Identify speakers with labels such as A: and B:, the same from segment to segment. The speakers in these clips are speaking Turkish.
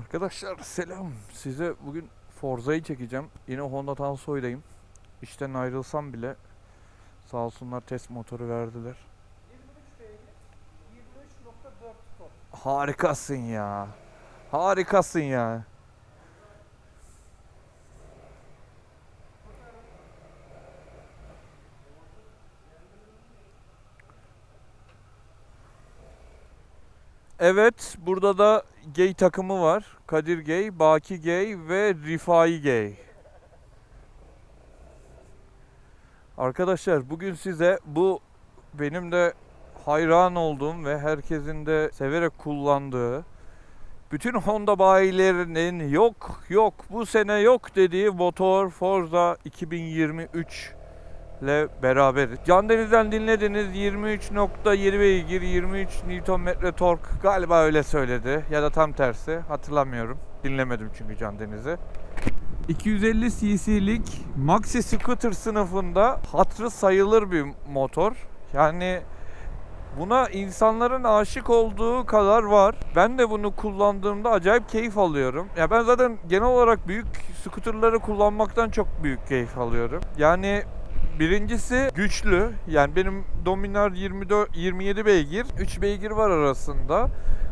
A: Arkadaşlar selam. Size bugün Forza'yı çekeceğim. Yine Honda Tansoy'dayım. İşten ayrılsam bile sağ olsunlar test motoru verdiler.
B: 23 beygir, 23.4 tork.
A: Harikasın ya. Harikasın ya. Evet, burada da gay takımı var. Kadir Gay, Baki Gay ve Rifai Gay. Arkadaşlar bugün size bu benim de hayran olduğum ve herkesin de severek kullandığı bütün Honda bayilerinin yok yok bu sene yok dediği motor Forza 2023 ile beraber. Can Deniz'den dinlediniz 23.7 beygir 23 Nm tork galiba öyle söyledi ya da tam tersi hatırlamıyorum. Dinlemedim çünkü Can Deniz'i. 250 cc'lik maxi scooter sınıfında hatırı sayılır bir motor. Yani Buna insanların aşık olduğu kadar var. Ben de bunu kullandığımda acayip keyif alıyorum. Ya ben zaten genel olarak büyük skuterları kullanmaktan çok büyük keyif alıyorum. Yani birincisi güçlü. Yani benim Dominar 24 27 beygir, 3 beygir var arasında.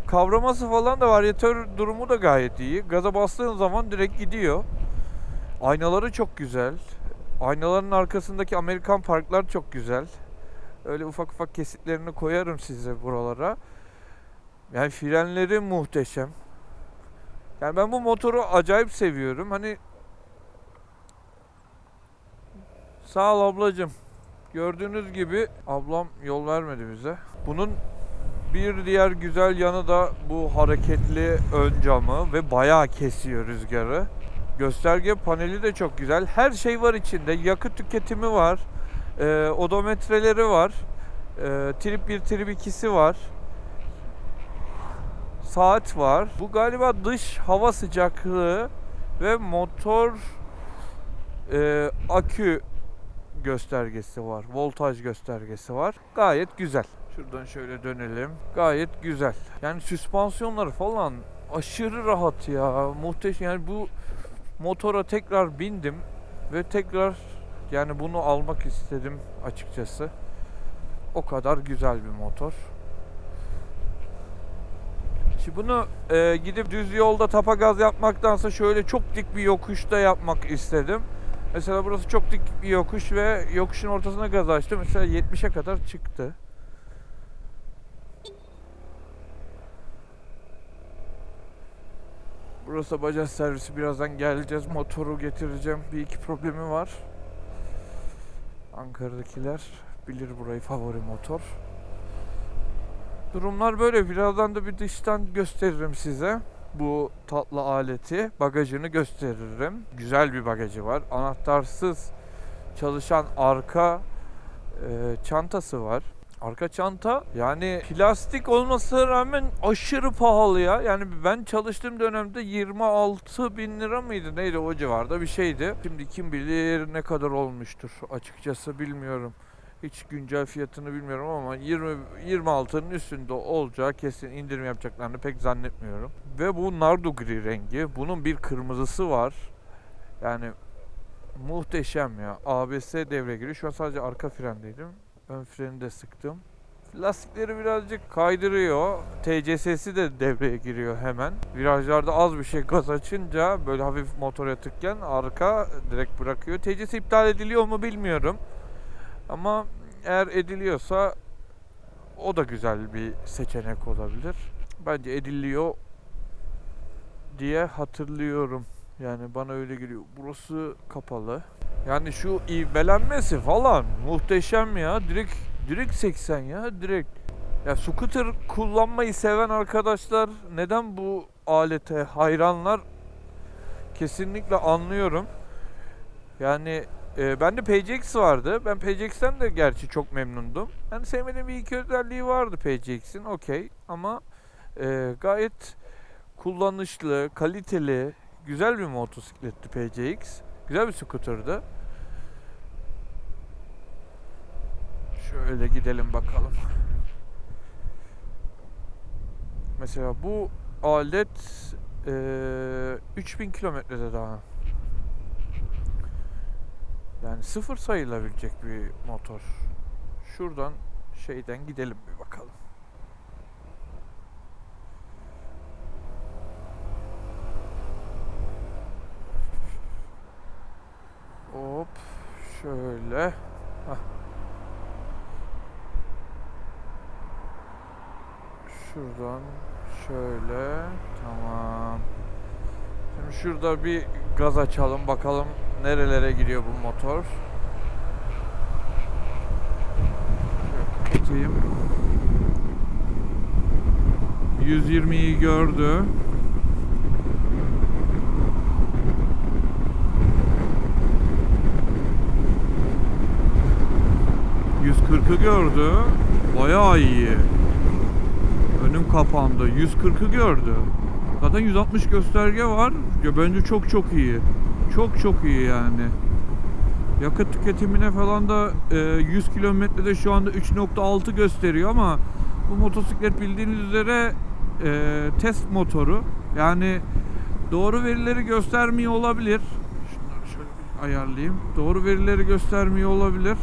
A: Kavraması falan da varyatör durumu da gayet iyi. Gaza bastığın zaman direkt gidiyor. Aynaları çok güzel. Aynaların arkasındaki Amerikan parklar çok güzel. Öyle ufak ufak kesitlerini koyarım size buralara. Yani frenleri muhteşem. Yani ben bu motoru acayip seviyorum. Hani Sağ ol ablacım. Gördüğünüz gibi ablam yol vermedi bize. Bunun bir diğer güzel yanı da bu hareketli ön camı ve bayağı kesiyor rüzgarı. Gösterge paneli de çok güzel. Her şey var içinde. Yakıt tüketimi var. Ee, odometreleri var. Ee, trip 1, trip 2'si var. Saat var. Bu galiba dış hava sıcaklığı ve motor e, akü göstergesi var. Voltaj göstergesi var. Gayet güzel. Şuradan şöyle dönelim. Gayet güzel. Yani süspansiyonları falan aşırı rahat ya. Muhteşem. Yani bu motora tekrar bindim ve tekrar yani bunu almak istedim açıkçası. O kadar güzel bir motor. Şimdi bunu e, gidip düz yolda tapa gaz yapmaktansa şöyle çok dik bir yokuşta yapmak istedim. Mesela burası çok dik bir yokuş ve yokuşun ortasına gaz açtım. Mesela 70'e kadar çıktı. Burası bacak servisi. Birazdan geleceğiz. Motoru getireceğim. Bir iki problemi var. Ankara'dakiler bilir burayı favori motor. Durumlar böyle. Birazdan da bir dıştan gösteririm size bu tatlı aleti. Bagajını gösteririm. Güzel bir bagajı var. Anahtarsız çalışan arka e, çantası var. Arka çanta yani plastik olmasına rağmen aşırı pahalı ya. Yani ben çalıştığım dönemde 26 bin lira mıydı neydi o civarda bir şeydi. Şimdi kim bilir ne kadar olmuştur açıkçası bilmiyorum. Hiç güncel fiyatını bilmiyorum ama 20 26'nın üstünde olacağı kesin indirim yapacaklarını pek zannetmiyorum. Ve bu nardo gri rengi. Bunun bir kırmızısı var. Yani muhteşem ya. ABS devreye giriyor. Şu an sadece arka frendeydim. Ön freni de sıktım. Lastikleri birazcık kaydırıyor. TCS'si de devreye giriyor hemen. Virajlarda az bir şey gaz açınca böyle hafif motora tıkken arka direkt bırakıyor. TCS iptal ediliyor mu bilmiyorum. Ama eğer ediliyorsa o da güzel bir seçenek olabilir. Bence ediliyor diye hatırlıyorum. Yani bana öyle geliyor. Burası kapalı. Yani şu ivmelenmesi falan muhteşem ya. Direkt direkt 80 ya direkt. Ya scooter kullanmayı seven arkadaşlar neden bu alete hayranlar kesinlikle anlıyorum. Yani e, bende PCX vardı. Ben PCX'ten de gerçi çok memnundum. Yani sevmediğim bir iki özelliği vardı PCX'in okey ama e, gayet kullanışlı, kaliteli, güzel bir motosikletti PCX. Güzel bir scooter'dı. Şöyle gidelim bakalım. Mesela bu alet Ee, 3000 kilometrede daha. Yani sıfır sayılabilecek bir motor. Şuradan şeyden gidelim bir bakalım. Hop şöyle. Hah. Şuradan şöyle. Tamam. Şimdi şurada bir gaz açalım bakalım nerelere gidiyor bu motor. Kapatayım. 120'yi gördü. ...140'ı gördü. Bayağı iyi. Önüm kapandı. 140'ı gördü. Zaten 160 gösterge var. Ya bence çok çok iyi. Çok çok iyi yani. Yakıt tüketimine falan da e, 100 kilometrede şu anda 3.6 gösteriyor ama bu motosiklet bildiğiniz üzere e, test motoru. Yani doğru verileri göstermiyor olabilir. Şunları şöyle bir ayarlayayım. Doğru verileri göstermiyor olabilir.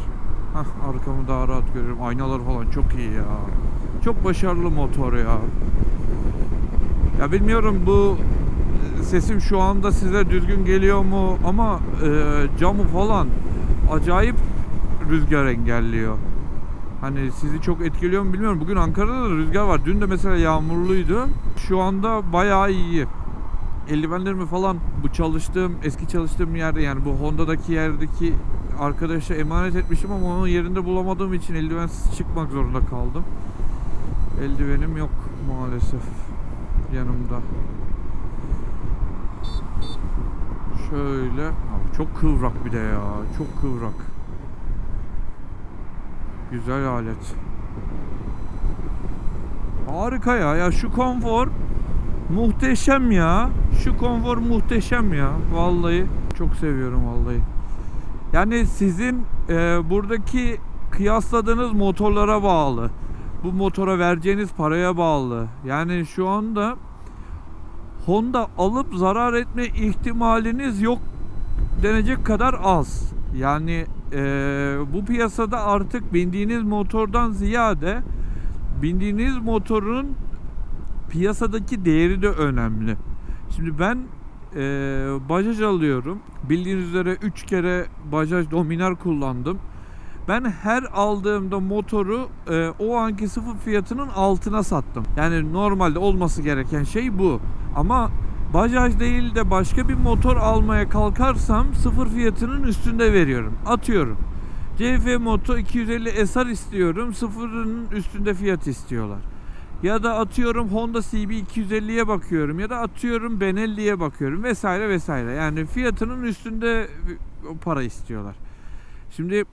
A: Hah arkamı daha rahat görüyorum. Aynalar falan çok iyi ya. Çok başarılı motor ya. Ya bilmiyorum bu sesim şu anda size düzgün geliyor mu ama e, camı falan acayip rüzgar engelliyor. Hani sizi çok etkiliyor mu bilmiyorum. Bugün Ankara'da da rüzgar var. Dün de mesela yağmurluydu. Şu anda bayağı iyi. Eldivenlerimi falan bu çalıştığım, eski çalıştığım yerde yani bu Honda'daki yerdeki arkadaşa emanet etmişim ama onun yerinde bulamadığım için eldivensiz çıkmak zorunda kaldım. Eldivenim yok maalesef yanımda. Şöyle. Abi çok kıvrak bir de ya. Çok kıvrak. Güzel alet. Harika ya. Ya şu konfor muhteşem ya. Şu konfor muhteşem ya. Vallahi çok seviyorum vallahi. Yani sizin e, buradaki kıyasladığınız motorlara bağlı. Bu motora vereceğiniz paraya bağlı. Yani şu anda Honda alıp zarar etme ihtimaliniz yok denecek kadar az. Yani e, bu piyasada artık bindiğiniz motordan ziyade bindiğiniz motorun piyasadaki değeri de önemli. Şimdi ben e, Bajaj alıyorum. Bildiğiniz üzere 3 kere Bajaj Dominar kullandım. Ben her aldığımda motoru e, o anki sıfır fiyatının altına sattım. Yani normalde olması gereken şey bu. Ama Bajaj değil de başka bir motor almaya kalkarsam sıfır fiyatının üstünde veriyorum. Atıyorum. CF Moto 250 SR istiyorum. Sıfırının üstünde fiyat istiyorlar. Ya da atıyorum Honda CB 250'ye bakıyorum ya da atıyorum Benelli'ye bakıyorum vesaire vesaire. Yani fiyatının üstünde para istiyorlar. Şimdi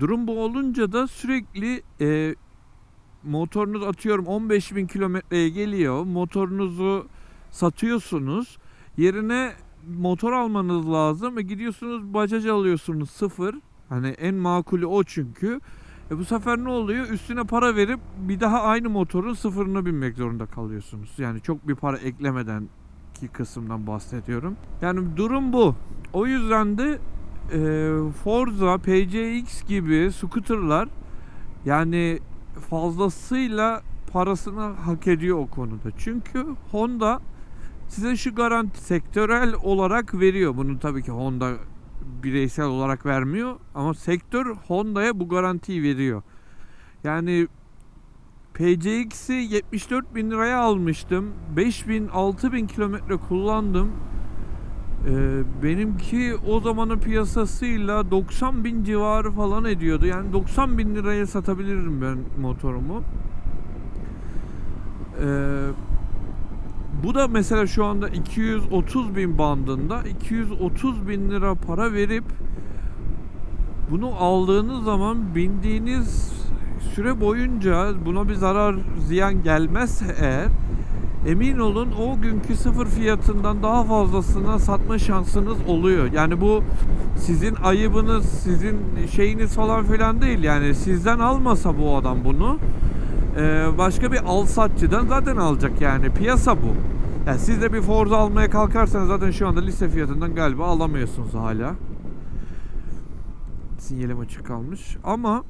A: durum bu olunca da sürekli e, motorunuz atıyorum 15 bin kilometreye geliyor. Motorunuzu satıyorsunuz. Yerine motor almanız lazım. E gidiyorsunuz bacaj alıyorsunuz sıfır. Hani en makulü o çünkü. E bu sefer ne oluyor? Üstüne para verip bir daha aynı motorun sıfırına binmek zorunda kalıyorsunuz. Yani çok bir para eklemeden ki kısımdan bahsediyorum. Yani durum bu. O yüzden de e, Forza, PCX gibi scooterlar yani fazlasıyla parasını hak ediyor o konuda. Çünkü Honda size şu garanti sektörel olarak veriyor. Bunu tabii ki Honda bireysel olarak vermiyor ama sektör Honda'ya bu garantiyi veriyor. Yani PCX'i 74 bin liraya almıştım. 5000 6000 kilometre kullandım. Ee, benimki o zamanın piyasasıyla 90 bin civarı falan ediyordu. Yani 90 bin liraya satabilirim ben motorumu. Ee, bu da mesela şu anda 230 bin bandında 230 bin lira para verip bunu aldığınız zaman bindiğiniz süre boyunca buna bir zarar ziyan gelmezse eğer emin olun o günkü sıfır fiyatından daha fazlasına satma şansınız oluyor. Yani bu sizin ayıbınız, sizin şeyiniz falan filan değil. Yani sizden almasa bu adam bunu e, başka bir alsatçıdan zaten alacak yani piyasa bu. Yani siz de bir Forza almaya kalkarsanız zaten şu anda liste fiyatından galiba alamıyorsunuz hala. Sinyalim açık kalmış. Ama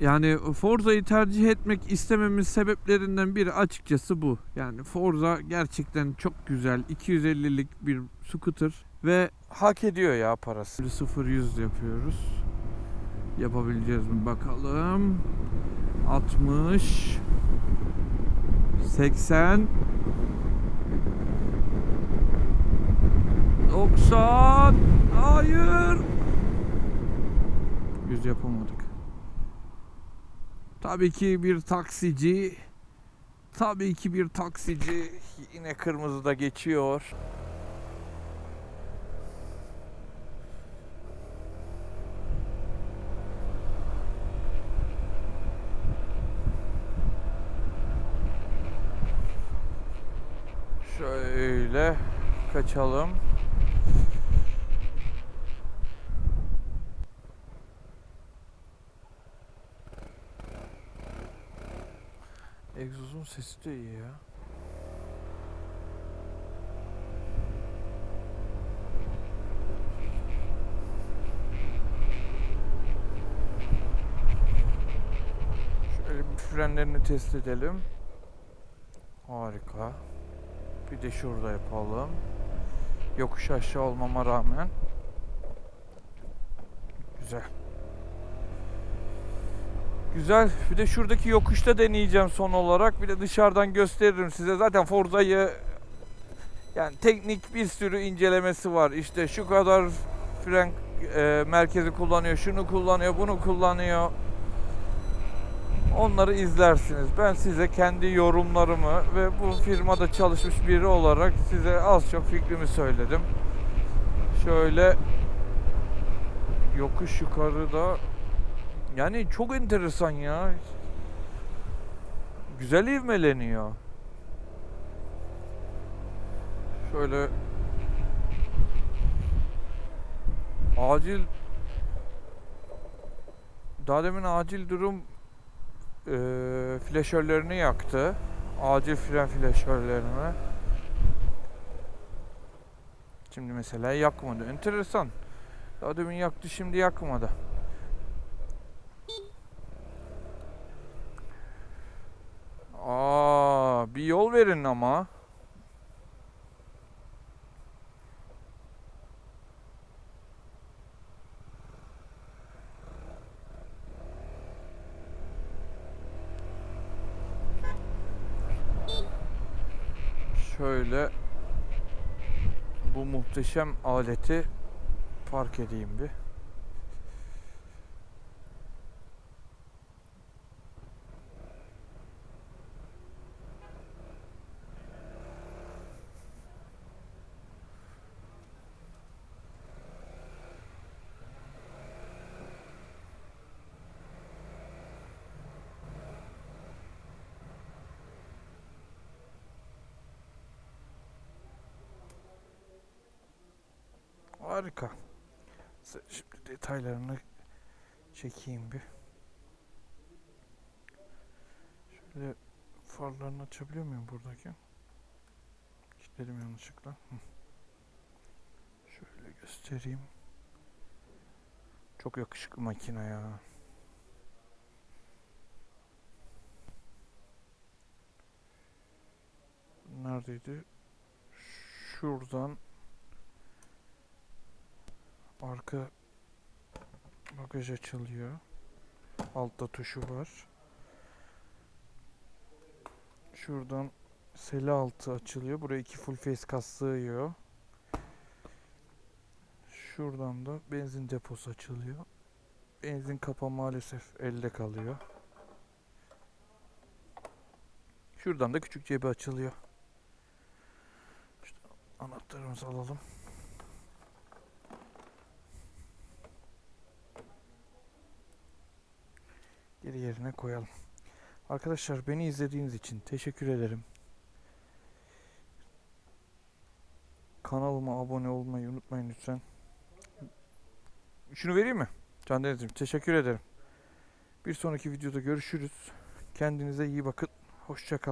A: yani Forza'yı tercih etmek istememin sebeplerinden biri açıkçası bu. Yani Forza gerçekten çok güzel. 250'lik bir scooter ve hak ediyor ya parası. 0-100 yapıyoruz. Yapabileceğiz mi bakalım. 60 80 90 Hayır 100 yapamadık. Tabii ki bir taksici Tabii ki bir taksici yine kırmızıda geçiyor. Şöyle kaçalım. Egzozun sesi de iyi ya. Şöyle bir frenlerini test edelim. Harika. Bir de şurada yapalım. Yokuş aşağı olmama rağmen. Güzel. Güzel. Bir de şuradaki yokuşta deneyeceğim son olarak. Bir de dışarıdan gösteririm size. Zaten Forza'yı yani teknik bir sürü incelemesi var. İşte şu kadar fren e, merkezi kullanıyor, şunu kullanıyor, bunu kullanıyor. Onları izlersiniz. Ben size kendi yorumlarımı ve bu firmada çalışmış biri olarak size az çok fikrimi söyledim. Şöyle yokuş yukarıda yani çok enteresan ya. Güzel ivmeleniyor. Şöyle acil daha demin acil durum eee flaşörlerini yaktı. Acil fren flaşörlerini. Şimdi mesela yakmadı. Enteresan. Daha demin yaktı şimdi yakmadı. Aa, bir yol verin ama. Şöyle bu muhteşem aleti park edeyim bir. Harika. Şimdi detaylarını çekeyim bir. Şöyle farlarını açabiliyor muyum buradaki? Kilitledim yanlışlıkla. Şöyle göstereyim. Çok yakışıklı makine ya. Neredeydi? Şuradan Arka bagaj açılıyor. Altta tuşu var. Şuradan seli altı açılıyor. Buraya iki full face kas sığıyor. Şuradan da benzin deposu açılıyor. Benzin kapağı maalesef elde kalıyor. Şuradan da küçük cebi açılıyor. İşte anahtarımızı alalım. Geri yerine koyalım. Arkadaşlar beni izlediğiniz için teşekkür ederim. Kanalıma abone olmayı unutmayın lütfen. Şunu vereyim mi? Can Deniz'im teşekkür ederim. Bir sonraki videoda görüşürüz. Kendinize iyi bakın. Hoşça kalın.